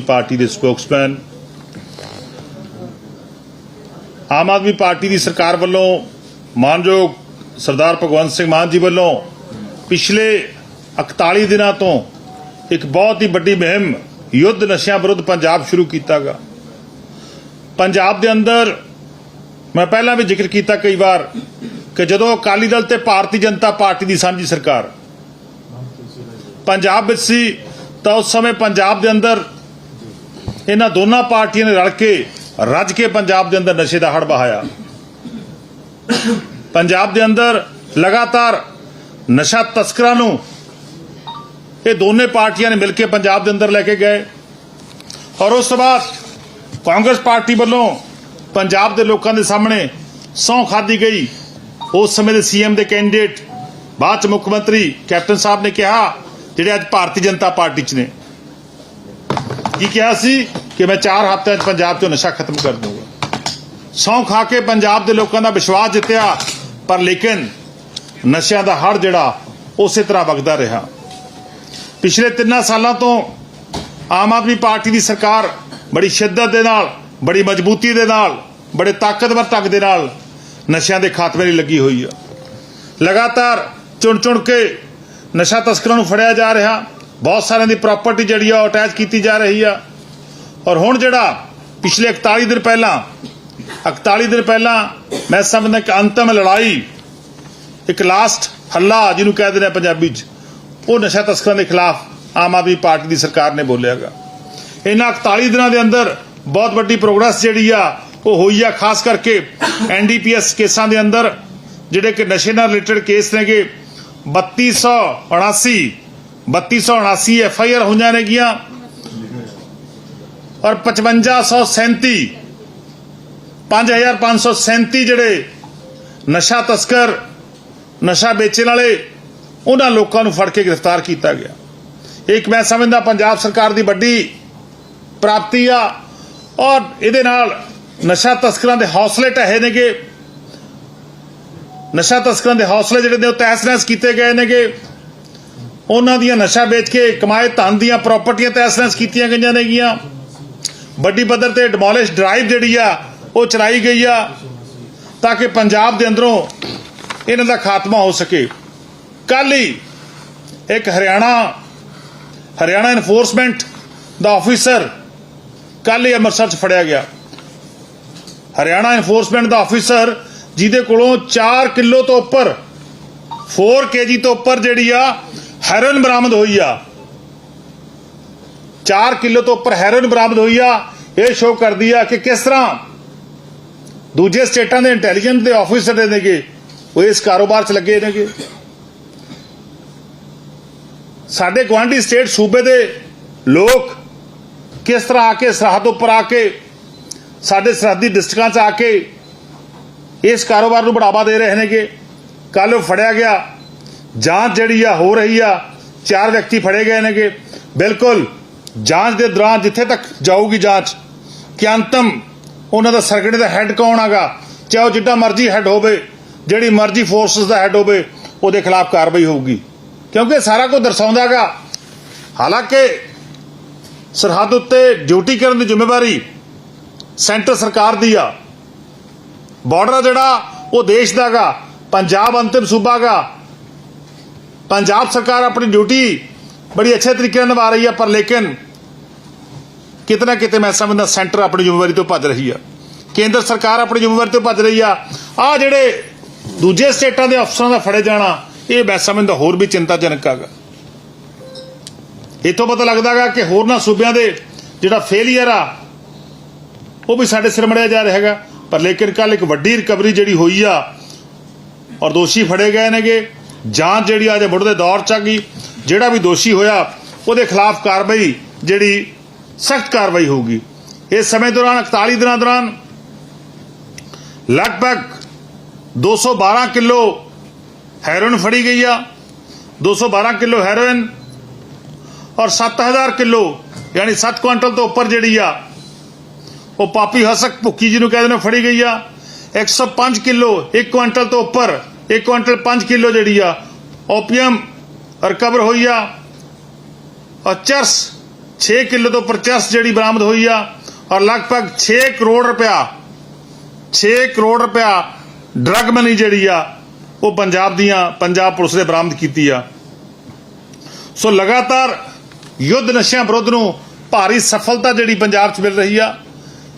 Party ਦੇ Spokesman. Aam Aadmi party ਦੀ ਸਰਕਾਰ ਵੱਲੋਂ ਮਾਨਯੋਗ ਸਰਦਾਰ ਭਗਵੰਤ ਸਿੰਘ ਮਾਨ ਜੀ ਵੱਲੋਂ ਪਿਛਲੇ 41 ਦਿਨਾਂ ਤੋਂ ਇੱਕ ਬਹੁਤ ਹੀ ਵੱਡੀ ਮੁਹਿੰਮ ਯੁੱਧ ਨਸ਼ਿਆਂ ਵਿਰੁੱਧ ਪੰਜਾਬ ਸ਼ੁਰੂ ਕੀਤਾ ਕੀਤਾਗਾ। ਪੰਜਾਬ ਦੇ ਅੰਦਰ ਮੈਂ ਪਹਿਲਾਂ ਵੀ ਜ਼ਿਕਰ ਕੀਤਾ ਕਈ ਵਾਰ ਕਿ ਜਦੋਂ ਅਕਾਲੀ ਦਲ ਤੇ ਭਾਰਤੀ ਜਨਤਾ ਪਾਰਟੀ ਦੀ ਸਾਂਝੀ ਸਰਕਾਰ ਪੰਜਾਬ ਵਿੱਚ ਸੀ, ਤਾਂ ਉਸ ਸਮੇਂ ਪੰਜਾਬ ਦੇ ਅੰਦਰ ਇਹਨਾਂ ਦੋਨਾਂ ਪਾਰਟੀਆਂ ਨੇ ਰਲ ਕੇ ਰੱਜ ਕੇ ਪੰਜਾਬ ਦੇ ਅੰਦਰ ਨਸ਼ੇ ਦਾ ਹੜ ਬਹਾਇਆ ਪੰਜਾਬ ਦੇ ਅੰਦਰ ਲਗਾਤਾਰ ਨਸ਼ਾ ਤਸਕਰਾਂ ਨੂੰ ਇਹ ਦੋਨੇ ਪਾਰਟੀਆਂ ਨੇ ਮਿਲ ਕੇ ਪੰਜਾਬ ਦੇ ਅੰਦਰ ਲੈ ਕੇ ਗਏ। ਔਰ ਉਸ ਤੋਂ ਬਾਅਦ ਕਾਂਗਰਸ ਪਾਰਟੀ ਵੱਲੋਂ ਪੰਜਾਬ ਦੇ ਲੋਕਾਂ ਦੇ ਸਾਹਮਣੇ ਸਹੁੰ ਖਾਦੀ ਗਈ। ਉਸ ਸਮੇਂ ਦੇ ਸੀਐਮ ਦੇ ਕੈਂਡੀਡੇਟ ਬਾਅਦ ਚ ਮੁੱਖ ਮੰਤਰੀ ਕੈਪਟਨ ਸਾਹਿਬ ਨੇ ਕਿਹਾ, ਜਿਹੜੇ ਅੱਜ ਭਾਰਤੀ ਜਨਤਾ ਪਾਰਟੀ ਚ ਨੇ। ਕੀ ਕਿਹਾ ਸੀ? ਕਿ ਮੈਂ 4 ਹਫ਼ਤਿਆਂ 'ਚ ਪੰਜਾਬ 'ਚੋਂ ਨਸ਼ਾ ਖਤਮ ਕਰ ਦੂੰਗਾ ਸੌਂ ਖਾ ਕੇ ਪੰਜਾਬ ਦੇ ਲੋਕਾਂ ਦਾ ਵਿਸ਼ਵਾਸ ਜਿੱਤਿਆ, ਪਰ ਲੇਕਿਨ ਨਸ਼ਿਆਂ ਦਾ ਹੜ ਜਿਹੜਾ, ਉਸੇ ਤਰ੍ਹਾਂ ਵਗਦਾ ਰਿਹਾ। ਪਿਛਲੇ 3 ਸਾਲਾਂ ਤੋਂ ਆਮ ਆਦਮੀ ਪਾਰਟੀ ਦੀ ਸਰਕਾਰ ਬੜੀ ਸ਼ਿੱਦਤ ਦੇ ਨਾਲ, ਬੜੀ ਮਜ਼ਬੂਤੀ ਦੇ ਨਾਲ, ਬੜੇ ਤਾਕਤਵਰ ਢੰਗ ਦੇ ਨਾਲ ਨਸ਼ਿਆਂ ਦੇ ਖਾਤਮੇ ਲਈ ਲੱਗੀ ਹੋਈ ਆ। ਲਗਾਤਾਰ ਚੁਣ ਚੁਣ ਕੇ ਨਸ਼ਾ ਤਸਕਰਾਂ ਨੂੰ ਫੜਿਆ ਜਾ ਰਿਹਾ। ਬਹੁਤ ਸਾਰਿਆਂ ਦੀ ਪ੍ਰਾਪਰਟੀ ਜਿਹੜੀ ਆ ਅਟੈਚ ਕੀਤੀ ਜਾ ਰਹੀ ਆ। ਔਰ ਹੁਣ ਜਿਹੜਾ ਪਿਛਲੇ 41 ਦਿਨ ਪਹਿਲਾਂ 41 ਦਿਨ ਪਹਿਲਾਂ ਮੈਂ ਸਮਝਦਾ ਕਿ ਅੰਤਮ ਲੜਾਈ, ਇੱਕ ਲਾਸਟ ਹੱਲਾ ਜਿਹਨੂੰ ਕਹਿ ਦਿੰਦੇ ਪੰਜਾਬੀ 'ਚ, ਉਹ ਨਸ਼ਾ ਤਸਕਰਾਂ ਦੇ ਖਿਲਾਫ ਆਮ ਆਦਮੀ ਪਾਰਟੀ ਦੀ ਸਰਕਾਰ ਨੇ ਬੋਲਿਆਗਾ ਇਹਨਾਂ 41 ਦਿਨਾਂ ਦੇ ਅੰਦਰ ਬਹੁਤ ਵੱਡੀ ਪ੍ਰੋਗਰੈਸ ਜਿਹੜੀ ਆ, ਉਹ ਹੋਈ ਆ, ਖਾਸ ਕਰਕੇ ਐਨਡੀਪੀਐਸ ਕੇਸਾਂ ਦੇ ਅੰਦਰ, ਜਿਹੜੇ ਕਿ ਨਸ਼ੇ ਨਾਲ ਰਿਲੇਟਡ ਕੇਸ ਨੇਗੇ 3279 3279 ਐਫ ਆਈ ਆਰ ਹੋਈਆਂ ਨੇਗੀਆਂ। ਔਰ 5537 5537 ਜਿਹੜੇ ਨਸ਼ਾ ਤਸਕਰ, ਨਸ਼ਾ ਵੇਚਣ ਵਾਲੇ, ਉਹਨਾਂ ਲੋਕਾਂ ਨੂੰ ਫੜ ਕੇ ਗ੍ਰਿਫਤਾਰ ਕੀਤਾ ਗਿਆ। ਇੱਕ ਮੈਂ ਸਮਝਦਾ ਪੰਜਾਬ ਸਰਕਾਰ ਦੀ ਵੱਡੀ ਪ੍ਰਾਪਤੀ ਆ ਔਰ ਇਹਦੇ ਨਾਲ ਨਸ਼ਾ ਤਸਕਰਾਂ ਦੇ ਹੌਸਲੇ ਢਹੇ ਨੇਗੇ। ਨਸ਼ਾ ਤਸਕਰਾਂ ਦੇ ਹੌਸਲੇ ਜਿਹੜੇ ਨੇ ਉਹ ਤਹਿਸ-ਨਹਿਸ ਕੀਤੇ ਗਏ ਨੇਗੇ। ਉਹਨਾਂ ਦੀਆਂ ਨਸ਼ਾ ਵੇਚ ਕੇ ਕਮਾਏ ਧਨ ਦੀਆਂ ਪ੍ਰਾਪਰਟੀਆਂ ਤਹਿਸ-ਨਹਿਸ ਕੀਤੀਆਂ ਗਈਆਂ ਨੇਗੀਆਂ। ਵੱਡੀ ਪੱਧਰ ਤੇ ਡਿਮੋਲਿਸ਼ ਡਰਾਈਵ ਜਿਹੜੀ ਆ, ਉਹ ਚਲਾਈ ਗਈ ਆ, ਤਾਂ ਕਿ ਪੰਜਾਬ ਦੇ ਅੰਦਰੋਂ ਇਹਨਾਂ ਦਾ ਖਾਤਮਾ ਹੋ ਸਕੇ। ਕੱਲ ਹੀ ਇੱਕ ਹਰਿਆਣਾ ਹਰਿਆਣਾ ਇਨਫੋਰਸਮੈਂਟ ਦਾ ਆਫੀਸਰ ਕੱਲ ਹੀ ਅੰਮ੍ਰਿਤਸਰ ਚ ਫੜਿਆ ਗਿਆ। ਹਰਿਆਣਾ ਇਨਫੋਰਸਮੈਂਟ ਦਾ ਆਫੀਸਰ ਜਿਹਦੇ ਕੋਲੋਂ 4 ਕਿਲੋ ਤੋਂ ਉੱਪਰ 4 ਕੇਜੀ ਤੋਂ ਉੱਪਰ ਜਿਹੜੀ ਆ ਹੈਰੋਇਨ ਬਰਾਮਦ ਹੋਈ ਆ। 4 ਕਿਲੋ ਤੋਂ ਉੱਪਰ ਹੈਰੋਇਨ ਬਰਾਮਦ ਹੋਈ ਆ। ਇਹ ਸ਼ੋਅ ਕਰਦੀ ਆ ਕਿ ਕਿਸ ਤਰ੍ਹਾਂ ਦੂਜੇ ਸਟੇਟਾਂ ਦੇ ਇੰਟੈਲੀਜੈਂਸ ਦੇ ਆਫੀਸਰ ਦੇ ਨੇਗੇ, ਉਹ ਇਸ ਕਾਰੋਬਾਰ 'ਚ ਲੱਗੇ ਨੇਗੇ। ਸਾਡੇ ਗਵਾਂਢੀ ਸਟੇਟ ਸੂਬੇ ਦੇ ਲੋਕ ਕਿਸ ਤਰ੍ਹਾਂ ਆ ਕੇ ਸਰਹੱਦ ਉੱਪਰ ਆ ਕੇ, ਸਾਡੇ ਸਰਹੱਦੀ ਡਿਸਟ੍ਰਿਕਾਂ 'ਚ ਆ ਕੇ ਇਸ ਕਾਰੋਬਾਰ ਨੂੰ ਬੜਾਵਾ ਦੇ ਰਹੇ ਨੇਗੇ। ਕੱਲ ਉਹ ਫੜਿਆ ਗਿਆ, ਜਾਂਚ ਜਿਹੜੀ ਆ ਹੋ ਰਹੀ ਆ, ਚਾਰ ਵਿਅਕਤੀ ਫੜੇ ਗਏ ਨੇਗੇ। ਬਿਲਕੁਲ ਜਾਂਚ ਦੇ ਦੌਰਾਨ ਜਿੱਥੇ ਤੱਕ ਜਾਊਗੀ ਜਾਂਚ, ਕਿ ਅੰਤਮ ਉਹਨਾਂ ਦਾ ਸਰਕਟ ਦਾ ਹੈੱਡ ਕੌਣ ਹੈਗਾ, ਚਾਹੇ ਉਹ ਜਿੱਡਾ ਮਰਜ਼ੀ ਹੈੱਡ ਹੋਵੇ, ਜਿਹੜੀ ਮਰਜ਼ੀ ਫੋਰਸਸ ਦਾ ਹੈੱਡ ਹੋਵੇ, ਉਹਦੇ ਖਿਲਾਫ ਕਾਰਵਾਈ ਹੋਊਗੀ। ਕਿਉਂਕਿ ਇਹ ਸਾਰਾ ਕੁਝ ਦਰਸਾਉਂਦਾਗਾ ਹਾਲਾਂਕਿ ਸਰਹੱਦ ਉੱਤੇ ਡਿਊਟੀ ਕਰਨ ਦੀ ਜ਼ਿੰਮੇਵਾਰੀ ਸੈਂਟਰ ਸਰਕਾਰ ਦੀ ਆ। ਬਾਰਡਰ ਜਿਹੜਾ, ਉਹ ਦੇਸ਼ ਦਾਗਾ ਪੰਜਾਬ ਅੰਤਿਮ ਸੂਬਾਗਾ ਪੰਜਾਬ ਸਰਕਾਰ ਆਪਣੀ ਡਿਊਟੀ ਬੜੀ ਅੱਛੇ ਤਰੀਕੇ ਨਾਲ ਨਿਭਾ ਰਹੀ ਆ, ਪਰ ਲੇਕਿਨ ਕਿਤਨਾ ਕਿਤੇ ਮੈਂ ਸਮਝਦਾ ਸੈਂਟਰ ਆਪਣੀ ਜ਼ਿੰਮੇਵਾਰੀ ਤੋਂ ਭੱਜ ਰਹੀ ਆ। ਕੇਂਦਰ ਸਰਕਾਰ ਆਪਣੀ ਜ਼ਿੰਮੇਵਾਰੀ ਤੋਂ ਭੱਜ ਰਹੀ ਆ। ਆ ਜਿਹੜੇ ਦੂਜੇ ਸਟੇਟਾਂ ਦੇ ਅਫਸਰਾਂ ਦਾ ਫੜੇ ਜਾਣਾ, ਇਹ ਮੈਂ ਸਮਝਦਾ ਹੋਰ ਵੀ ਚਿੰਤਾਜਨਕ ਹੈਗਾ। ਇਤੋਂ ਪਤਾ ਲੱਗਦਾਗਾ ਕਿ ਹੋਰਨਾਂ ਸੂਬਿਆਂ ਦੇ ਜਿਹੜਾ ਫੇਲਿਅਰ ਆ, ਉਹ ਵੀ ਸਾਡੇ ਸਿਰ ਮੜਿਆ ਜਾ ਰਿਹਾ ਹੈਗਾ। ਪਰ ਲੇਕਿਨ ਕੱਲ ਇੱਕ ਵੱਡੀ ਰਿਕਵਰੀ ਜਿਹੜੀ ਹੋਈ ਆ, ਔਰ ਦੋਸ਼ੀ ਫੜੇ ਗਏ ਨੇਗੇ। ਜਾਂਚ ਜਿਹੜੀ ਅੱਜ ਮੁੱਢ ਦੇ ਦੌਰ ਚ ਆ ਗਈ। ਜਿਹੜਾ ਵੀ ਦੋਸ਼ੀ ਹੋਇਆ, ਉਹਦੇ ਖਿਲਾਫ ਕਾਰਵਾਈ ਜਿਹੜੀ ਸਖਤ ਕਾਰਵਾਈ ਹੋਊਗੀ। ਇਸ ਸਮੇਂ ਦੌਰਾਨ 41 ਦਿਨਾਂ ਦੌਰਾਨ ਲਗਭਗ 212 ਕਿਲੋ ਹੈਰੋਇਨ ਫੜੀ ਗਈ ਆ। 212 ਕਿਲੋ ਹੈਰੋਇਨ ਔਰ 7000 ਕਿਲੋ, ਯਾਨੀ 7 ਕੁਇੰਟਲ ਤੋਂ ਉੱਪਰ ਜਿਹੜੀ ਆ, ਉਹ ਪਾਪੀ ਹਸਕ ਭੁੱਕੀ ਜਿਹਨੂੰ ਕਹਿੰਦੇ ਨੇ ਫੜੀ ਗਈ ਆ। 105 ਕਿਲੋ 1 ਕੁਇੰਟਲ ਤੋਂ ਉੱਪਰ 1 ਕੁਇੰਟਲ 5 ਕਿਲੋ ਜਿਹੜੀ ਆ, ਓਪੀਅਮ ਰਿਕਵਰ ਹੋਈ ਆ। ਔਰ ਚਰਸ 6 ਕਿਲੋ ਤੋਂ ਪਰਚਸ ਜਿਹੜੀ ਬਰਾਮਦ ਹੋਈ ਆ, ਔਰ ਲਗਭਗ 6 ਕਰੋੜ ਰੁਪਇਆ 6 ਕਰੋੜ ਰੁਪਇਆ ਡਰਗ ਮਨੀ ਜਿਹੜੀ ਆ, ਉਹ ਪੰਜਾਬ ਦੀਆਂ ਪੰਜਾਬ ਪੁਲਿਸ ਨੇ ਬਰਾਮਦ ਕੀਤੀ ਆ। ਸੋ ਲਗਾਤਾਰ ਯੁੱਧ ਨਸ਼ਿਆਂ ਵਿਰੁੱਧ ਨੂੰ ਭਾਰੀ ਸਫਲਤਾ ਜਿਹੜੀ ਪੰਜਾਬ 'ਚ ਮਿਲ ਰਹੀ ਆ,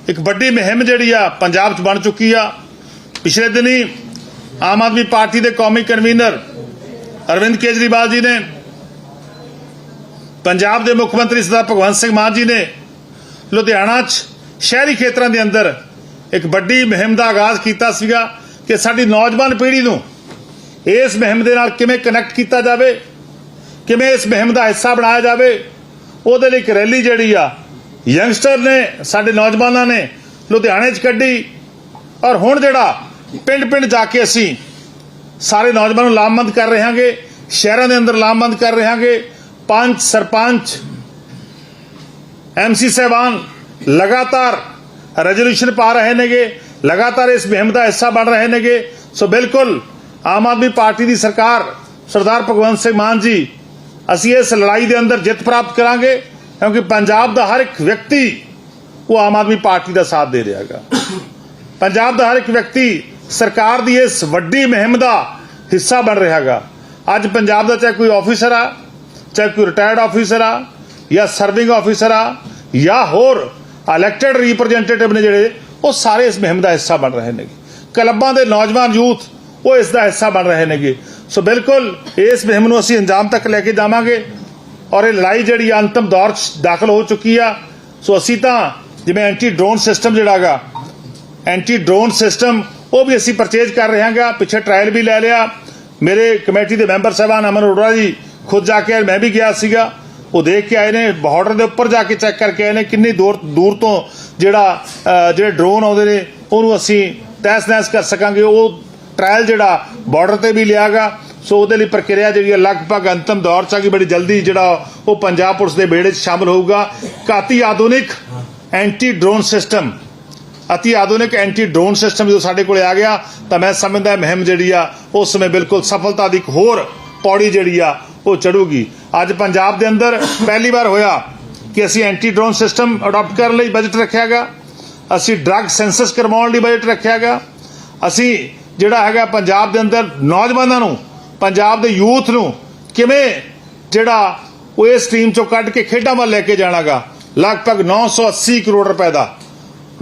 ਇੱਕ ਵੱਡੀ ਮੁਹਿੰਮ ਜਿਹੜੀ ਆ ਪੰਜਾਬ 'ਚ ਬਣ ਚੁੱਕੀ ਆ। ਪਿਛਲੇ ਦਿਨੀ ਆਮ ਆਦਮੀ ਪਾਰਟੀ ਦੇ ਕੌਮੀ ਕਨਵੀਨਰ ਅਰਵਿੰਦ ਕੇਜਰੀਵਾਲ ਜੀ ਨੇ, ਪੰਜਾਬ ਦੇ ਮੁੱਖ ਮੰਤਰੀ ਸਰਦਾਰ ਭਗਵੰਤ ਸਿੰਘ ਮਾਨ ਜੀ ਨੇ, ਲੁਧਿਆਣਾ 'ਚ ਸ਼ਹਿਰੀ ਖੇਤਰਾਂ ਦੇ ਅੰਦਰ ਇੱਕ ਵੱਡੀ ਮੁਹਿੰਮ ਦਾ ਆਗਾਜ਼ ਕੀਤਾ ਸੀਗਾ ਕਿ ਸਾਡੀ ਨੌਜਵਾਨ ਪੀੜ੍ਹੀ ਨੂੰ ਇਸ ਮੁਹਿੰਮ ਦੇ ਨਾਲ ਕਿਵੇਂ ਕਨੈਕਟ ਕੀਤਾ ਜਾਵੇ, ਕਿਵੇਂ ਇਸ ਮੁਹਿੰਮ ਦਾ ਹਿੱਸਾ ਬਣਾਇਆ ਜਾਵੇ, ਉਹਦੇ ਲਈ ਇੱਕ ਰੈਲੀ ਜਿਹੜੀ ਆ, ਯੰਗਸਟਰ ਨੇ, ਸਾਡੇ ਨੌਜਵਾਨਾਂ ਨੇ ਲੁਧਿਆਣੇ 'ਚ ਕੱਢੀ ਔਰ ਹੁਣ ਜਿਹੜਾ ਪਿੰਡ-ਪਿੰਡ ਜਾ ਕੇ ਅਸੀਂ ਸਾਰੇ ਨੌਜਵਾਨਾਂ ਨੂੰ ਲਾਮਬੰਦ ਕਰ ਰਹੇ ਹਾਂਗੇ, ਸ਼ਹਿਰਾਂ ਦੇ ਅੰਦਰ ਲਾਮਬੰਦ ਕਰ ਰਹੇ ਹਾਂਗੇ। ਪੰਚ ਸਰਪੰਚ ਐਮਸੀ ਸਹਿਬਾਨ ਲਗਾਤਾਰ ਰੈਜ਼ੋਲੂਸ਼ਨ ਪਾ ਰਹੇ ਨੇਗੇ, ਲਗਾਤਾਰ ਇਸ ਮੁਹਿੰਮ ਦਾ ਹਿੱਸਾ ਬਣ ਰਹੇ ਨੇਗੇ। ਸੋ ਬਿਲਕੁਲ ਆਮ ਆਦਮੀ ਪਾਰਟੀ ਦੀ ਸਰਕਾਰ, ਸਰਦਾਰ ਭਗਵੰਤ ਸਿੰਘ ਮਾਨ ਜੀ, ਅਸੀਂ ਇਸ ਲੜਾਈ ਦੇ ਅੰਦਰ ਜਿੱਤ ਪ੍ਰਾਪਤ ਕਰਾਂਗੇ, ਕਿਉਂਕਿ ਪੰਜਾਬ ਦਾ ਹਰ ਇੱਕ ਵਿਅਕਤੀ ਉਹ ਆਮ ਆਦਮੀ ਪਾਰਟੀ ਦਾ ਸਾਥ ਦੇ ਰਿਹਾ ਹੈਗਾ। ਪੰਜਾਬ ਦਾ ਹਰ ਇੱਕ ਵਿਅਕਤੀ ਸਰਕਾਰ ਦੀ ਇਸ ਵੱਡੀ ਮੁਹਿੰਮ ਦਾ ਹਿੱਸਾ ਬਣ ਰਿਹਾ ਹੈਗਾ। ਅੱਜ ਪੰਜਾਬ ਦਾ ਚਾਹੇ ਕੋਈ ਆਫੀਸਰ ਆ, ਚਾਹੇ ਕੋਈ ਰਿਟਾਇਰਡ ਆਫੀਸਰ ਆ, ਜਾਂ ਸਰਵਿੰਗ ਆਫੀਸਰ ਆ, ਜਾਂ ਹੋਰ ਇਲੈਕਟਿਡ ਰਿਪਰੈਜ਼ੈਂਟੇਟਿਵ ਨੇ ਜਿਹੜੇ, ਉਹ ਸਾਰੇ ਇਸ ਮੁਹਿੰਮ ਦਾ ਹਿੱਸਾ ਬਣ ਰਹੇ ਨੇਗੇ। ਕਲੱਬਾਂ ਦੇ ਨੌਜਵਾਨ ਯੂਥ, ਉਹ ਇਸ ਦਾ ਹਿੱਸਾ ਬਣ ਰਹੇ ਨੇਗੇ। ਸੋ ਬਿਲਕੁਲ ਇਸ ਮੁਹਿੰਮ ਨੂੰ ਅਸੀਂ ਅੰਜਾਮ ਤੱਕ ਲੈ ਕੇ ਜਾਵਾਂਗੇ ਔਰ ਇਹ ਲੜਾਈ ਜਿਹੜੀ ਆ, ਅੰਤਮ ਦੌਰ 'ਚ ਦਾਖਲ ਹੋ ਚੁੱਕੀ ਆ। ਸੋ ਅਸੀਂ ਤਾਂ ਜਿਵੇਂ ਐਂਟੀ ਡਰੋਨ ਸਿਸਟਮ ਜਿਹੜਾਗਾ ਐਂਟੀ ਡਰੋਨ ਸਿਸਟਮ ਉਹ ਵੀ ਅਸੀਂ ਪਰਚੇਜ ਕਰ ਰਹੇ ਹਾਂਗਾ। ਪਿੱਛੇ ਟ੍ਰਾਇਲ ਵੀ ਲੈ ਲਿਆ। ਮੇਰੇ ਕਮੇਟੀ ਦੇ ਮੈਂਬਰ ਸਾਹਿਬਾਨ ਅਮਨ ਅਰੋੜਾ ਜੀ ਖੁਦ ਜਾ ਕੇ ਮੈਂ ਵੀ ਗਿਆ ਸੀਗਾ। ਉਹ ਦੇਖ ਕੇ ਆਏ ਨੇ ਬਾਰਡਰ ਦੇ ਉੱਪਰ ਜਾ ਕੇ ਚੈੱਕ ਕਰਕੇ ਆਏ ਨੇ, ਕਿੰਨੀ ਦੂਰ ਦੂਰ ਤੋਂ ਜਿਹੜਾ ਜਿਹੜੇ ਡਰੋਨ ਆਉਂਦੇ ਨੇ, ਉਹਨੂੰ ਅਸੀਂ ਤਹਿਸ ਨਹਿਸ ਕਰ ਸਕਾਂਗੇ। ਉਹ ਟ੍ਰਾਇਲ ਜਿਹੜਾ ਬਾਰਡਰ ਤੇ ਵੀ ਲਿਆਗਾ। ਸੋ ਉਹਦੇ ਲਈ ਪ੍ਰਕਿਰਿਆ ਜਿਹੜੀ ਹੈ, ਲਗਭਗ ਅੰਤਮ ਦੌਰ ਚ ਆ ਗਈ। ਬੜੀ ਜਲਦੀ ਜਿਹੜਾ ਉਹ ਪੰਜਾਬ ਪੁਲਿਸ ਦੇ ਬੇੜੇ 'ਚ ਸ਼ਾਮਲ ਹੋਊਗਾ। ਕਾਤੀ ਆਧੁਨਿਕ ਐਂਟੀ ਡਰੋਨ ਸਿਸਟਮ ਅਤੀ ਆਧੁਨਿਕ ਐਂਟੀ ਡਰੋਨ ਸਿਸਟਮ ਜਦੋਂ ਸਾਡੇ ਕੋਲੇ ਆ ਗਿਆ, ਤਾਂ ਮੈਂ ਸਮਝਦਾ ਮਹਿਮ ਜਿਹੜੀ ਆ, ਉਸ ਸਮੇਂ ਬਿਲਕੁਲ ਸਫਲਤਾ ਦੀ ਇੱਕ ਹੋਰ ਪੌੜੀ ਜਿਹੜੀ ਆ, ਉਹ ਚੜੂਗੀ। ਅੱਜ ਪੰਜਾਬ ਦੇ ਅੰਦਰ ਪਹਿਲੀ ਵਾਰ ਹੋਇਆ ਕਿ ਅਸੀਂ ਐਂਟੀ ਡਰੋਨ ਸਿਸਟਮ ਅਡਾਪਟ ਕਰਨ ਲਈ ਬਜਟ ਰੱਖਿਆ ਰੱਖਿਆਗਾ ਅਸੀਂ ਡਰੱਗ ਸੈਂਸਸ ਕਰਵਾਉਣ ਲਈ ਬਜਟ ਰੱਖਿਆ ਰੱਖਿਆਗਾ ਅਸੀਂ ਜਿਹੜਾ ਹੈਗਾ ਪੰਜਾਬ ਦੇ ਅੰਦਰ ਨੌਜਵਾਨਾਂ ਨੂੰ, ਪੰਜਾਬ ਦੇ ਯੂਥ ਨੂੰ ਕਿਵੇਂ ਜਿਹੜਾ ਉਹ ਇਸ ਟੀਮ ਚੋਂ ਕੱਢ ਕੇ ਖੇਡਾਂ ਵੱਲ ਲੈ ਕੇ ਜਾਣਾਗਾ, ਲਗਭਗ 980 ਕਰੋੜ ਰੁਪਏ ਦਾ।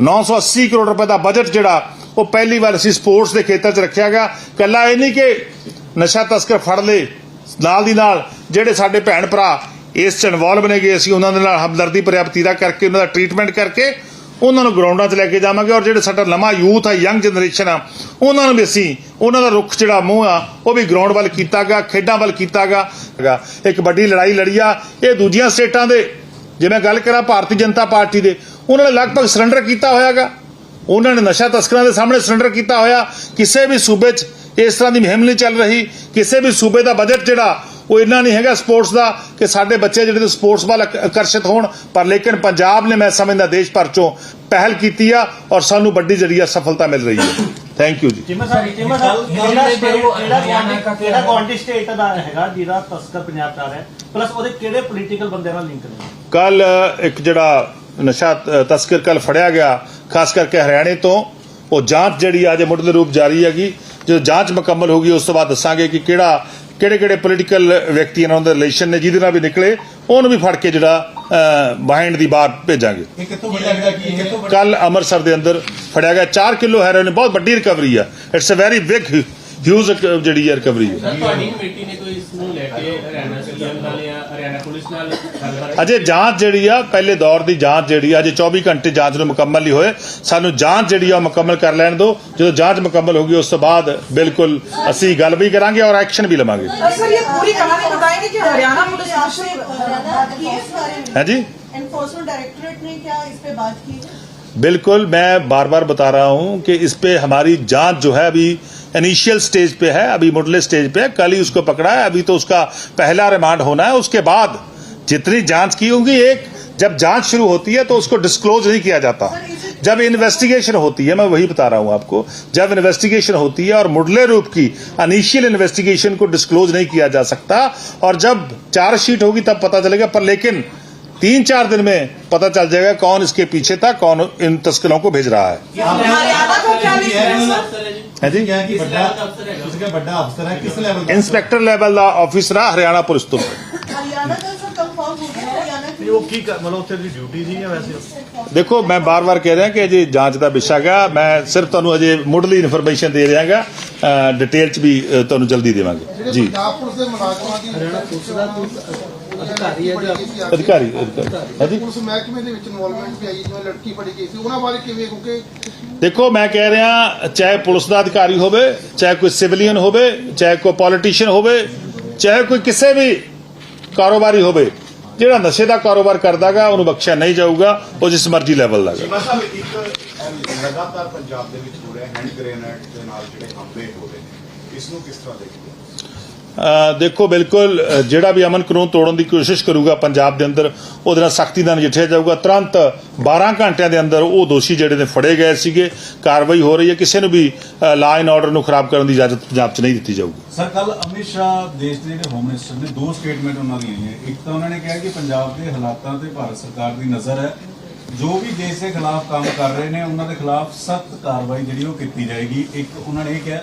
980 ਕਰੋੜ ਰੁਪਏ ਦਾ ਬਜਟ ਜਿਹੜਾ ਉਹ ਪਹਿਲੀ ਵਾਰ ਅਸੀਂ ਸਪੋਰਟਸ ਦੇ ਖੇਤਰ 'ਚ ਰੱਖਿਆ ਗਿਆ। ਕੱਲਾ ਇਹ ਨਹੀਂ ਕਿ ਨਸ਼ਾ ਤਸਕਰ ਫੜ ਲਏ, ਨਾਲ ਦੀ ਨਾਲ ਜਿਹੜੇ ਸਾਡੇ ਭੈਣ ਭਰਾ ਇਸ 'ਚ ਇਨਵੋਲਵ ਨੇਗੇ ਅਸੀਂ ਉਹਨਾਂ ਦੇ ਨਾਲ ਹਮਦਰਦੀ ਪ੍ਰਾਪਤੀਰਾ ਕਰਕੇ, ਉਹਨਾਂ ਦਾ ਟ੍ਰੀਟਮੈਂਟ ਕਰਕੇ ਉਹਨਾਂ ਨੂੰ ਗਰਾਊਂਡਾਂ 'ਚ ਲੈ ਕੇ ਜਾਵਾਂਗੇ ਔਰ ਜਿਹੜੇ ਸਾਡਾ ਨਵਾਂ ਯੂਥ ਆ ਯੰਗ ਜਨਰੇਸ਼ਨ ਆ, ਉਹਨਾਂ ਨੂੰ ਵੀ ਅਸੀਂ, ਉਹਨਾਂ ਦਾ ਰੁਖ ਜਿਹੜਾ ਮੂੰਹ ਆ, ਉਹ ਵੀ ਗਰਾਊਂਡ ਵੱਲ ਕੀਤਾਗਾ ਖੇਡਾਂ ਵੱਲ ਕੀਤਾਗਾ ਇੱਕ ਵੱਡੀ ਲੜਾਈ ਲੜੀ ਆ, ਇਹ ਦੂਜੀਆਂ ਸਟੇਟਾਂ ਦੇ, ਜੇ ਮੈਂ ਗੱਲ ਕਰਾਂ ਭਾਰਤੀ ਜਨਤਾ ਪਾਰਟੀ ਦੇ ਉਹਨਾਂ ਨੇ ਲਗਭਗ ਸਰੈਂਡਰ ਕੀਤਾ ਹੋਇਆਗਾ। ਉਹਨਾਂ ਨੇ ਨਸ਼ਾ ਤਸਕਰਾਂ ਦੇ ਸਾਹਮਣੇ ਸਰੈਂਡਰ ਕੀਤਾ ਹੋਇਆ। ਕਿਸੇ ਵੀ ਸੂਬੇ 'ਚ ਇਸ ਤਰ੍ਹਾਂ ਦੀ ਮੁਹਿੰਮ ਨਹੀਂ ਚੱਲ ਰਹੀ। ਕਿਸੇ ਵੀ ਸੂਬੇ ਦਾ ਬਜਟ ਜਿਹੜਾ ਉਹ ਇੰਨਾ ਨਹੀਂ ਹੈਗਾ ਸਪੋਰਟਸ ਦਾ ਕਿ ਸਾਡੇ ਬੱਚੇ ਜਿਹੜੇ ਸਪੋਰਟਸ ਵੱਲ ਆਕ- ਆਕਰਸ਼ਿਤ ਹੋਣ। ਪਰ ਲੇਕਿਨ ਪੰਜਾਬ ਨੇ ਮੈਂ ਸਮਝਦਾ ਦੇਸ਼ ਭਰ ਚੋਂ ਪਹਿਲ ਕੀਤੀ ਆ ਔਰ ਸਾਨੂੰ ਵੱਡੀ ਜਿਹੜੀ ਆ ਸਫਲਤਾ ਮਿਲ ਰਹੀ ਹੈ। ਥੈਂਕ ਯੂ ਜੀ। ਚਿਮਾ ਸਾਹਿਬ ਗੱਲ- ਸਾਹਿਬ ਗੱਲ ਕਿਹੜਾ ਤੇ ਸਟੇਟ ਜੋ ਕਿਹੜਾ ਹਰਿਆਣਾ ਕੁਆਂਟੀ ਦਾ ਕਿਹੜਾ ਹੈ। ਕੁਆਂਟੀ ਸਟੇਟ ਦਾ ਹੈਗਾ ਜਿਹਦਾ ਤਸਕਰ ਪੰਜਾਬ ਚ ਆ ਰਿਹਾ ਪਲੱਸ ਉਹਦੇ ਕਿਹੜੇ ਪੋਲੀਟੀਕਲ ਬੰਦੇ ਨਾਲ ਲਿੰਕ ਨੇ? ਕੱਲ ਇੱਕ ਜਿਹੜਾ ਨਸ਼ਾ ਤਸਕਰ ਕੱਲ ਫੜਿਆ ਗਿਆ ਖਾਸ ਕਰਕੇ ਹਰਿਆਣੇ ਤੋਂ। ਉਹ ਜਾਂਚ ਜਿਹੜੀ ਆ ਜੇ ਮੁੱਢਲੇ ਰੂਪ ਜਾਰੀ ਹੈਗੀ। ਜਦੋਂ ਜਾਂਚ ਮੁਕੰਮਲ ਹੋਗੀ ਉਸ ਤੋਂ ਬਾਅਦ ਦੱਸਾਂਗੇ ਕਿ ਕਿਹੜਾ ਕਿਹੜੇ ਕਿਹੜੇ ਪੋਲੀਟੀਕਲ ਵਿਅਕਤੀ ਇਹਨਾਂ ਦੇ ਰਿਲੇਸ਼ਨ ਨੇ ਜਿਹਦੇ ਨਾਲ ਵੀ ਨਿਕਲੇ ਉਹਨੂੰ ਵੀ ਫੜ ਕੇ ਜਿਹੜਾ ਬਾਈਂਡ ਦੀ ਬਾਹਰ ਭੇਜਾਂਗੇ। ਕੱਲ ਅੰਮ੍ਰਿਤਸਰ ਦੇ ਅੰਦਰ ਫੜਿਆ ਗਿਆ। 4 ਕਿਲੋ ਹੈਰੋਇਨ ਬਹੁਤ ਵੱਡੀ ਰਿਕਵਰੀ ਆ। It's a very big huge ਜਿਹੜੀ ਰਿਕਵਰੀ ਹੈ ਸਰ ਤੁਹਾਡੀ ਕਮੇਟੀ ਨੇ ਕੋਈ ਇਸ ਨੂੰ ਲੈ ਕੇ ਹਰਿਆਣਾ ਸੀਐਮ ਨਾਲ ਜਾਂ ਹਰਿਆਣਾ ਪੁਲਿਸ ਨਾਲ ਗੱਲਬਾਤ ਅਜੇ ਜਾਂਚ ਜਿਹੜੀ ਆ ਪਹਿਲੇ ਦੌਰ ਦੀ ਜਾਂਚ ਜਿਹੜੀ ਆ ਅਜੇ 24 ਘੰਟੇ ਜਾਂਚ ਨੂੰ ਮੁਕੰਮਲ ਨਹੀਂ ਹੋਏ ਸਾਨੂੰ ਜਾਂਚ ਜਿਹੜੀ ਆ ਉਹ ਮੁਕੰਮਲ ਕਰ ਲੈਣ ਦਿਓ ਜਦੋਂ ਜਾਂਚ ਮੁਕੰਮਲ ਹੋਗੀ ਉਸ ਤੋਂ ਬਾਅਦ ਬਿਲਕੁਲ ਅਸੀਂ ਗੱਲ ਵੀ ਕਰਾਂਗੇ ਔਰ ਐਕਸ਼ਨ ਵੀ ਲਵਾਂਗੇ सर ये पूरी कहानी बताएंगे कि हरियाणा पुलिस आपसे बात की है इस बारे में है जी एनफोर्समेंट डायरेक्टोरेट ने क्या इस पे बात की है बिल्कुल मैं बार बार बता रहा हूं कि इस पे हमारी जांच जो है अभी इनिशियल स्टेज पे है अभी मुडले स्टेज पे है कल ही उसको पकड़ा है अभी तो उसका पहला रिमांड होना है उसके बाद जितनी जाँच की होगी एक जब जाँच शुरू होती है तो उसको डिस्क्लोज नहीं किया जाता। जब इन्वेस्टिगेशन होती है मैं वही बता रहा हूँ आपको जब इन्वेस्टिगेशन होती है और मुडले रूप की अनिशियल इन्वेस्टिगेशन को डिस्क्लोज नहीं किया जा सकता और जब चार्जशीट होगी तब पता चलेगा पर लेकिन तीन चार दिन में पता चल जाएगा कौन इसके पीछे था कौन इन तस्करों को भेज रहा है। Inspector level officer Haryana police तुम ਦੇਖੋ ਮੈਂ ਬਾਰ-ਬਾਰ ਕਹਿ ਰਿਹਾ ਕਿ ਅਜੇ ਜਾਂਚ ਦਾ ਵਿਸ਼ਾ ਮੈਂ ਸਿਰਫ ਤੁਹਾਨੂੰ ਅਜੇ ਮੁੱਢਲੀ ਇਨਫੋਰਮੇਸ਼ਨ ਦੇ ਰਿਹਾਗਾ। ਡਿਟੇਲ ਚ ਵੀ ਤੁਹਾਨੂੰ ਜਲਦੀ ਦੇਵਾਂਗੇ। ਜੀ। ਅਧਿਕਾਰੀ ਹੈ ਜੀ ਦੇਖੋ ਮੈਂ ਕਹਿ ਰਿਹਾ ਚਾਹੇ ਪੁਲਿਸ ਦਾ ਅਧਿਕਾਰੀ ਹੋਵੇ ਚਾਹੇ ਕੋਈ ਸਿਵਲੀਅਨ ਹੋਵੇ ਚਾਹੇ ਕੋਈ ਪੋਲੀਟੀਸ਼ੀਅਨ ਹੋਵੇ ਚਾਹੇ ਕੋਈ ਕਿਸੇ ਵੀ ਕਾਰੋਬਾਰੀ ਹੋਵੇ ਜਿਹੜਾ ਨਸ਼ੇ ਦਾ ਕਾਰੋਬਾਰ ਕਰਦਾਗਾ, ਉਹਨੂੰ ਬਖਸ਼ਿਆ ਨਹੀਂ ਜਾਊਗਾ, ਉਹ ਜਿਸ ਮਰਜ਼ੀ ਲੈਵਲ ਦਾ ਗਾ। ਸਾਹਿਬ ਇੱਕ ਲਗਾਤਾਰ ਪੰਜਾਬ ਦੇ ਵਿੱਚ ਹੋ ਰਿਹਾ ਹੈਂਡ ਗ੍ਰੇਨੇਡ ਦੇ ਨਾਲ ਜਿਹੜੇ ਹਮਲੇ ਹੋ ਰਹੇ ਨੇ, ਇਸ ਨੂੰ ਕਿਸ ਤਰ੍ਹਾਂ ਦੇਖਦੇ ਹੋ? ਦੇਖੋ, ਬਿਲਕੁਲ ਜਿਹੜਾ ਵੀ ਅਮਨ ਕਾਨੂੰਨ ਤੋੜਨ ਦੀ ਕੋਸ਼ਿਸ਼ ਕਰੂਗਾ ਪੰਜਾਬ ਦੇ ਅੰਦਰ, ਉਹਦੇ ਨਾਲ ਸਖਤੀ ਨਾਲ ਨਜਿੱਠਿਆ ਜਾਊਗਾ। ਤੁਰੰਤ 12 ਘੰਟਿਆਂ ਦੇ ਅੰਦਰ ਉਹ ਦੋਸ਼ੀ ਜਿਹੜੇ ਨੇ ਫੜੇ ਗਏ ਸੀਗੇ। ਕਾਰਵਾਈ ਹੋ ਰਹੀ ਹੈ। ਕਿਸੇ ਨੂੰ ਵੀ ਲਾ ਐਂਡ ਆਰਡਰ ਨੂੰ ਖਰਾਬ ਕਰਨ ਦੀ ਇਜਾਜ਼ਤ ਪੰਜਾਬ 'ਚ ਨਹੀਂ ਦਿੱਤੀ ਜਾਊਗੀ। ਸਰ ਕੱਲ ਅਮਿਤ ਸ਼ਾਹ ਦੇਸ਼ ਦੇ ਜਿਹੜੇ ਹੋਮ ਮਿਨਿਸਟਰ ਨੇ, ਦੋ ਸਟੇਟਮੈਂਟ ਉਹਨਾਂ ਦੀਆਂ ਆਈਆਂ ਇੱਕ ਤਾਂ ਉਹਨਾਂ ਨੇ ਕਿਹਾ ਕਿ ਪੰਜਾਬ ਦੇ ਹਾਲਾਤਾਂ ਤੇ ਭਾਰਤ ਸਰਕਾਰ ਦੀ ਨਜ਼ਰ ਹੈ। ਜੋ ਵੀ ਦੇਸ਼ ਦੇ ਖਿਲਾਫ ਕੰਮ ਕਰ ਰਹੇ ਨੇ, ਉਹਨਾਂ ਦੇ ਖਿਲਾਫ ਸਖਤ ਕਾਰਵਾਈ ਜਿਹੜੀ ਉਹ ਕੀਤੀ ਜਾਏਗੀ। ਇੱਕ ਉਹਨਾਂ ਨੇ ਇਹ ਕਿਹਾ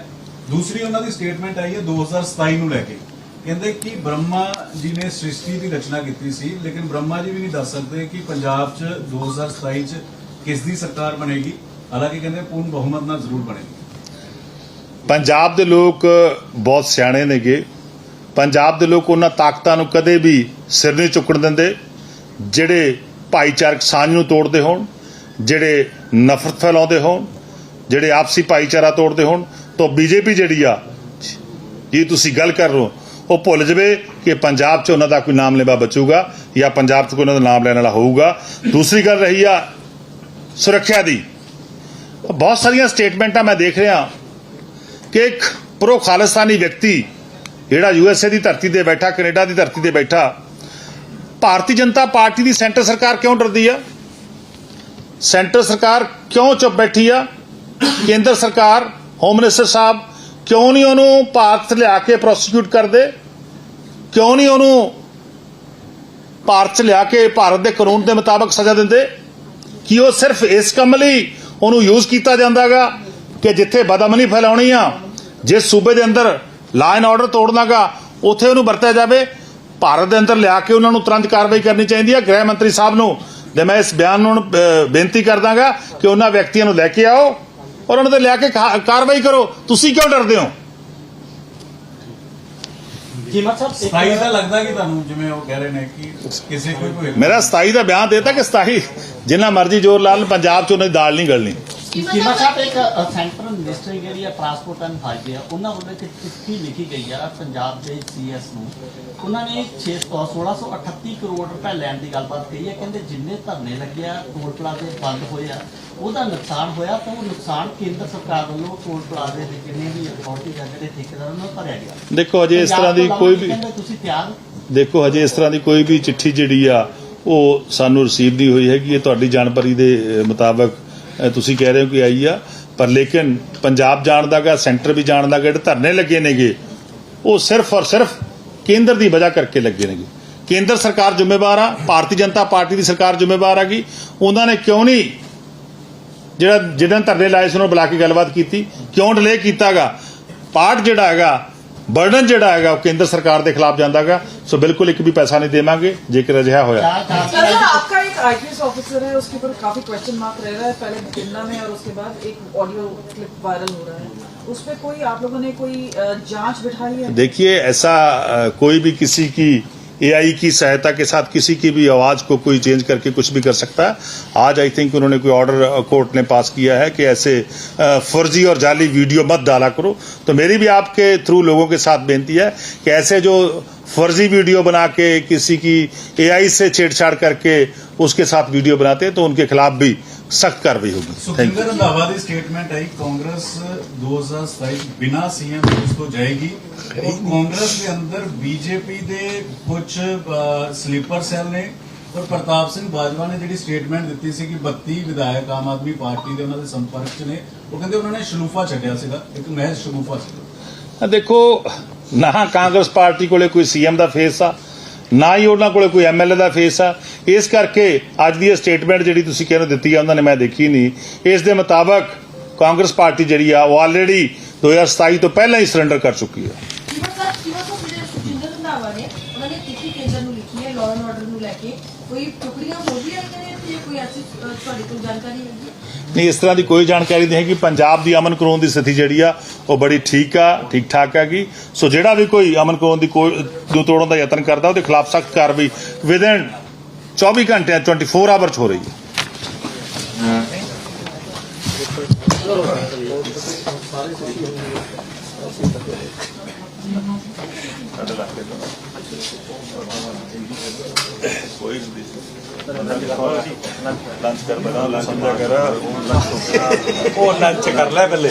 ਦੂਸਰੀ ਉਹਨਾਂ ਦੀ ਸਟੇਟਮੈਂਟ ਆਈ ਹੈ 2027 ਨੂੰ ਲੈ ਕੇ। ਕਹਿੰਦੇ ਕਿ ਬ੍ਰਹਮਾ ਜੀ ਨੇ ਸ੍ਰਿਸ਼ਟੀ ਦੀ ਰਚਨਾ ਕੀਤੀ ਸੀ, ਲੇਕਿਨ ਬ੍ਰਹਮਾ ਜੀ ਵੀ ਨਹੀਂ ਦੱਸ ਸਕਦੇ ਕਿ ਪੰਜਾਬ 'ਚ 2027 'ਚ ਕਿਸ ਦੀ ਸਰਕਾਰ ਬਣੇਗੀ। ਹਾਲਾਂਕਿ ਕਹਿੰਦੇ ਪੂਰਨ ਬਹੁਮਤ ਨਾਲ ਜ਼ਰੂਰ ਬਣੇਗੀ। ਪੰਜਾਬ ਦੇ ਲੋਕ ਬਹੁਤ ਸਿਆਣੇ ਨੇਗੇ। ਪੰਜਾਬ ਦੇ ਲੋਕ ਉਹਨਾਂ ਤਾਕਤਾਂ ਨੂੰ ਕਦੇ ਵੀ ਸਿਰ ਨਹੀਂ ਚੁੱਕਣ ਦਿੰਦੇ, ਜਿਹੜੇ ਭਾਈਚਾਰਕ ਸਾਂਝ ਨੂੰ ਤੋੜਦੇ ਹੋਣ, ਜਿਹੜੇ ਨਫ਼ਰਤ ਫੈਲਾਉਂਦੇ ਹੋਣ, ਜਿਹੜੇ ਆਪਸੀ ਭਾਈਚਾਰਾ ਤੋੜਦੇ ਹੋਣ ਤਾਂ ਬੀਜੇਪੀ ਜਿਹੜੀ ਆ, ਜੇ ਤੁਸੀਂ ਗੱਲ ਕਰ ਰਹੇ ਹੋ, ਉਹ ਭੁੱਲ ਜਵੇ ਕਿ ਪੰਜਾਬ 'ਚ ਉਹਨਾਂ ਦਾ ਕੋਈ ਨਾਮ ਲੈਵਾ ਬਚੂਗਾ ਜਾਂ ਪੰਜਾਬ 'ਚ ਕੋਈ ਉਹਨਾਂ ਦਾ ਨਾਮ ਲੈਣ ਵਾਲਾ ਹੋਊਗਾ। ਦੂਸਰੀ ਗੱਲ ਰਹੀ ਆ ਸੁਰੱਖਿਆ ਦੀ। ਬਹੁਤ ਸਾਰੀਆਂ ਸਟੇਟਮੈਂਟਾਂ ਮੈਂ ਦੇਖ ਰਿਹਾ ਕਿ ਇੱਕ ਪ੍ਰੋ ਖਾਲਿਸਤਾਨੀ ਵਿਅਕਤੀ ਜਿਹੜਾ ਯੂਐਸਏ ਦੀ ਧਰਤੀ ਤੇ ਬੈਠਾ, ਕੈਨੇਡਾ ਦੀ ਧਰਤੀ ਤੇ ਬੈਠਾ, ਭਾਰਤੀ ਜਨਤਾ ਪਾਰਟੀ ਦੀ ਸੈਂਟਰ ਸਰਕਾਰ ਕਿਉਂ ਡਰਦੀ ਆ? ਸੈਂਟਰ ਸਰਕਾਰ ਕਿਉਂ ਚੁੱਪ ਬੈਠੀ ਆ? ਕੇਂਦਰ ਸਰਕਾਰ ਹੋਮ ਮਿਨਿਸਟਰ ਸਾਹਿਬ ਕਿਉਂ ਨਹੀਂ ਉਹਨੂੰ ਭਾਰਤ ਲਿਆ ਕੇ ਪ੍ਰੋਸੀਕਿਊਟ ਕਰਦੇ? ਕਿਉਂ ਨਹੀਂ ਉਹਨੂੰ ਭਾਰਤ ਚ ਲਿਆ ਕੇ ਭਾਰਤ ਦੇ ਕਾਨੂੰਨ ਦੇ ਮੁਤਾਬਕ ਸਜ਼ਾ ਦਿੰਦੇ? ਕਿ ਉਹ ਸਿਰਫ ਇਸ ਕੰਮ ਲਈ ਉਹਨੂੰ ਯੂਜ਼ ਕੀਤਾ ਜਾਂਦਾਗਾ ਕਿ ਜਿੱਥੇ ਬਦਅਮਨੀ ਫੈਲਾਉਣੀ ਆ ਜਿਸ ਸੂਬੇ ਦੇ ਅੰਦਰ ਲਾ ਐਂਡ ਆਰਡਰ ਤੋੜਨਾਗਾ ਉੱਥੇ ਉਹਨੂੰ ਵਰਤਿਆ ਜਾਵੇ? ਭਾਰਤ ਦੇ ਅੰਦਰ ਲਿਆ ਕੇ ਉਹਨਾਂ ਨੂੰ ਤੁਰੰਤ ਕਾਰਵਾਈ ਕਰਨੀ ਚਾਹੀਦੀ ਹੈ ਗ੍ਰਹਿ ਮੰਤਰੀ ਸਾਹਿਬ ਨੂੰ ਤੇ ਮੈਂ ਇਸ ਬਿਆਨ ਨੂੰ ਅਹ, ਬੇਨਤੀ ਕਰਦਾਗਾ ਕਿ ਉਹਨਾਂ ਵਿਅਕਤੀਆਂ ਨੂੰ ਲੈ ਕੇ ਆਓ। ਔਰ ਉਹਨਾਂ ਤੇ ਲਿਆ ਕੇ ਕਾਰਵਾਈ ਕਰੋ। ਤੁਸੀਂ ਕਿਉਂ ਡਰਦੇ ਹੋ? ਚੀਮਾ ਸਾਹਿਬ ਇੱਕ- ਸਤਾਈ ਤਾਂ ਲੱਗਦਾ ਕਿ ਤੁਹਾਨੂੰ ਜਿਵੇਂ ਉਹ ਕਹਿ ਰਹੇ ਨੇ ਕਿ ਕਿਸੇ ਕੋਈ ਮੇਰਾ 27 ਦਾ ਬਿਆਨ ਦੇਤਾ ਕਿ 27 ਜਿੰਨਾ ਮਰਜ਼ੀ ਜ਼ੋਰ ਲਾ ਲੈਣ ਪੰਜਾਬ 'ਚ ਉਹਨਾਂ ਦੀ ਦਾਲ ਨਹੀਂ ਗਲਣੀ। ਚੀਮਾ ਸਾਹਿਬ ਇੱਕ ਅ, ਸੈਂਟਰਲ ਮਿਨਿਸਟਰ ਜਿਹੜੀ ਆ ਟਰਾਂਸਪੋਰਟ ਐਂਡ ਹਾਈਵੇ ਆ ਉਹਨਾਂ ਵੱਲੋਂ ਇੱਕ ਚਿੱਠੀ ਲਿਖੀ ਗਈ ਆ ਪੰਜਾਬ ਦੇ ਸੀਐਸ ਨੂੰ। ਉਹਨਾਂ ਨੇ 6 1638 ਕਰੋੜ ਰੁਪਏ ਲੈਣ ਦੀ ਗੱਲਬਾਤ ਕਹੀ ਹੈ ਕਹਿੰਦੇ ਜਿੰਨੇ ਧਰਨੇ ਲੱਗਿਆ ਟੋਲ ਪਲਾਜ਼ੇ ਬੰਦ ਹੋਏ ਆ ਉਹਦਾ ਨੁਕਸਾਨ ਹੋਇਆ ਤਾਂ ਉਹ ਨੁਕਸਾਨ ਕੇਂਦਰ ਸਰਕਾਰ ਵੱਲੋਂ ਟੋਲ ਪਲਾਜ਼ੇ ਦੇ ਜਿੰਨੇ ਵੀ ਅਥਾਰਟੀ ਆ ਜਿਹੜੇ ਠੇਕੇਦਾਰ ਉਹਨਾਂ ਨੂੰ ਭਰਿਆ ਗਿਆ। ਦੇਖੋ ਅਜੇ ਇਸ ਤਰ੍ਹਾਂ ਦੀ ਕੋਈ ਵੀ ਕਹਿੰਦੇ ਤੁਸੀਂ ਤਿਆਰ? ਦੇਖੋ ਹਜੇ ਇਸ ਤਰ੍ਹਾਂ ਦੀ ਕੋਈ ਵੀ ਚਿੱਠੀ ਜਿਹੜੀ ਆ ਉਹ ਸਾਨੂੰ ਰਿਸੀਵ ਨਹੀਂ ਹੋਈ ਹੈਗੀ ਇਹ ਤੁਹਾਡੀ ਜਾਣਕਾਰੀ ਦੇ ਮੁਤਾਬਕ ਤੁਸੀਂ ਕਹਿ ਰਹੇ ਹੋ ਕਿ ਆਈ ਆ ਪਰ ਲੇਕਿਨ ਪੰਜਾਬ ਜਾਣਦਾਗਾ ਸੈਂਟਰ ਵੀ ਜਾਣਦਾਗਾ ਜਿਹੜੇ ਧਰਨੇ ਲੱਗੇ ਨੇਗੇ ਉਹ ਸਿਰਫ ਔਰ ਸਿਰਫ ਕੇਂਦਰ ਦੀ ਵਜ੍ਹਾ ਕਰਕੇ ਲੱਗੇ ਨੇਗੇ। ਕੇਂਦਰ ਸਰਕਾਰ ਜ਼ਿੰਮੇਵਾਰ ਆ ਭਾਰਤੀ ਜਨਤਾ ਪਾਰਟੀ ਦੀ ਸਰਕਾਰ ਜ਼ਿੰਮੇਵਾਰ ਹੈਗੀ। ਉਹਨਾਂ ਨੇ ਕਿਉਂ ਨਹੀਂ ਜਿਹੜਾ ਜਿਹਨਾਂ ਨੇ ਧਰਨੇ ਲਾਏ ਸੀ ਉਹਨੂੰ ਬੁਲਾ ਕੇ ਗੱਲਬਾਤ ਕੀਤੀ ਕਿਉਂ ਡਿਲੇ ਕੀਤਾਗਾ ਪਾਰਟ ਜਿਹੜਾ ਹੈਗਾ ਬਰਡਨ ਜਿਹੜਾ ਹੈਗਾ ਉਹ ਕੇਂਦਰ ਸਰਕਾਰ ਦੇ ਖਿਲਾਫ ਜਾਂਦਾਗਾ ਸੋ ਬਿਲਕੁਲ ਇੱਕ ਵੀ ਪੈਸਾ ਨਹੀਂ ਦੇਵਾਂਗੇ ਜੇਕਰ ਅਜਿਹਾ ਹੋਇਆ। एक आईपीएस ऑफिसर है, उसके ऊपर काफ़ी क्वेश्चन मार्क रह रहा है, पहले बठिंडा में और उसके बाद एक ऑडियो क्लिप वायरल हो रहा है। उस पर कोई, आप लोगों ने कोई जाँच बिठाई है? देखिए, ऐसा कोई भी किसी की एआई की सहायता के साथ किसी की भी आवाज़ को कोई चेंज करके कुछ भी कर सकता है। आज आई थिंक उन्होंने कोई ऑर्डर कोर्ट ने पास किया है कि ऐसे फर्जी और जाली वीडियो मत डाला करो। तो मेरी भी आपके थ्रू लोगों के साथ बेनती है कि ऐसे जो फर्जी वीडियो बना के किसी की एआई से छेड़छाड़ करके उसके साथ वीडियो बनाते हैं तो उनके खिलाफ भी सख्त कार्रवाई होगी thank you Sukhinder Randhawa the statement ਆਈ ਕਾਂਗਰਸ 2027 ਬਿਨਾ ਸੀਐਮ ਪੁਲਿਸ ਤੋਂ ਜਾਏਗੀ ਔਰ ਕਾਂਗਰਸ ਦੇ ਅੰਦਰ ਬੀਜੇਪੀ ਦੇ ਕੁਝ ਸਲੀਪਰ ਸੈੱਲ ਨੇ ਔਰ ਪ੍ਰਤਾਪ ਸਿੰਘ ਬਾਜਵਾ ਨੇ ਜਿਹੜੀ ਸਟੇਟਮੈਂਟ ਦਿੱਤੀ ਸੀ ਕਿ 32 ਵਿਧਾਇਕ ਆਮ ਆਦਮੀ ਪਾਰਟੀ ਦੇ ਉਹਨਾਂ ਦੇ ਸੰਪਰਕ 'ਚ ਨੇ ਉਹ ਕਹਿੰਦੇ ਉਹਨਾਂ ਨੇ ਸ਼ਲੂਫਾ ਛੱਡਿਆ ਸੀਗਾ ਇੱਕ ਮਹਿਜ਼ ਸ਼ਲੂਫਾ ਸੀਗਾ ਦੇਖੋ ਨਾ ਕਾਂਗਰਸ ਪਾਰਟੀ ਕੋਲੇ ਕੋਈ ਸੀਐਮ ਦਾ ਫੇਸ ਆ ਨਾ ਹੀ ਉਹਨਾਂ ਕੋਲੇ ਕੋਈ ਐਮਐਲਏ ਦਾ ਫੇਸ ਆ। ਇਸ ਕਰਕੇ ਅੱਜ ਦੀ ਇਹ ਸਟੇਟਮੈਂਟ ਜਿਹੜੀ ਤੁਸੀਂ ਕਿਹਨੂੰ ਦਿੱਤੀ ਆ ਉਹਨਾਂ ਨੇ ਮੈਂ ਦੇਖੀ ਨਹੀਂ। ਇਸ ਦੇ ਮੁਤਾਬਕ ਕਾਂਗਰਸ ਪਾਰਟੀ ਜਿਹੜੀ ਆ ਉਹ ਆਲਰੇਡੀ 2027 ਤੋਂ ਪਹਿਲਾਂ ਹੀ ਸਰੈਂਡਰ ਕਰ ਚੁੱਕੀ ਆ। ਕੋਈ ਟੁਕੜੀਆਂ ਹੋ ਰਹੀਆਂ ਨੇ ਤੇ ਕੋਈ ਐਸੀ ਅ, ਤੁਹਾਡੇ ਜਾਣਕਾਰੀ ਹੈ? ਨਹੀਂ ਇਸ ਤਰ੍ਹਾਂ ਦੀ ਕੋਈ ਜਾਣਕਾਰੀ ਨਹੀਂ ਹੈ ਕਿ ਪੰਜਾਬ ਦੀ ਅਮਨ ਕਾਨੂੰਨ ਦੀ ਸਥਿਤੀ ਜਿਹੜੀ ਆ, ਉਹ ਬੜੀ ਠੀਕ ਆ ਠੀਕ ਠਾਕ ਹੈਗੀ। ਸੋ ਜਿਹੜਾ ਵੀ ਕੋਈ ਅਮਨ ਕਾਨੂੰਨ ਦੀ ਕੋਈ ਦੋ ਤੋੜਨ ਦਾ ਯਤਨ ਕਰਦਾ, ਉਹਦੇ ਖਿਲਾਫ ਸਖਤ ਕਾਰਵਾਈ ਵਿਦਨ 24 ਘੰਟਿਆਂ 24 ਆਵਰ ਚ ਹੋ ਰਹੀ ਹੈ। ਲੰਚ ਉਹ ਲੰਚ ਕਰ ਲੈ ਪਹਿਲੇ।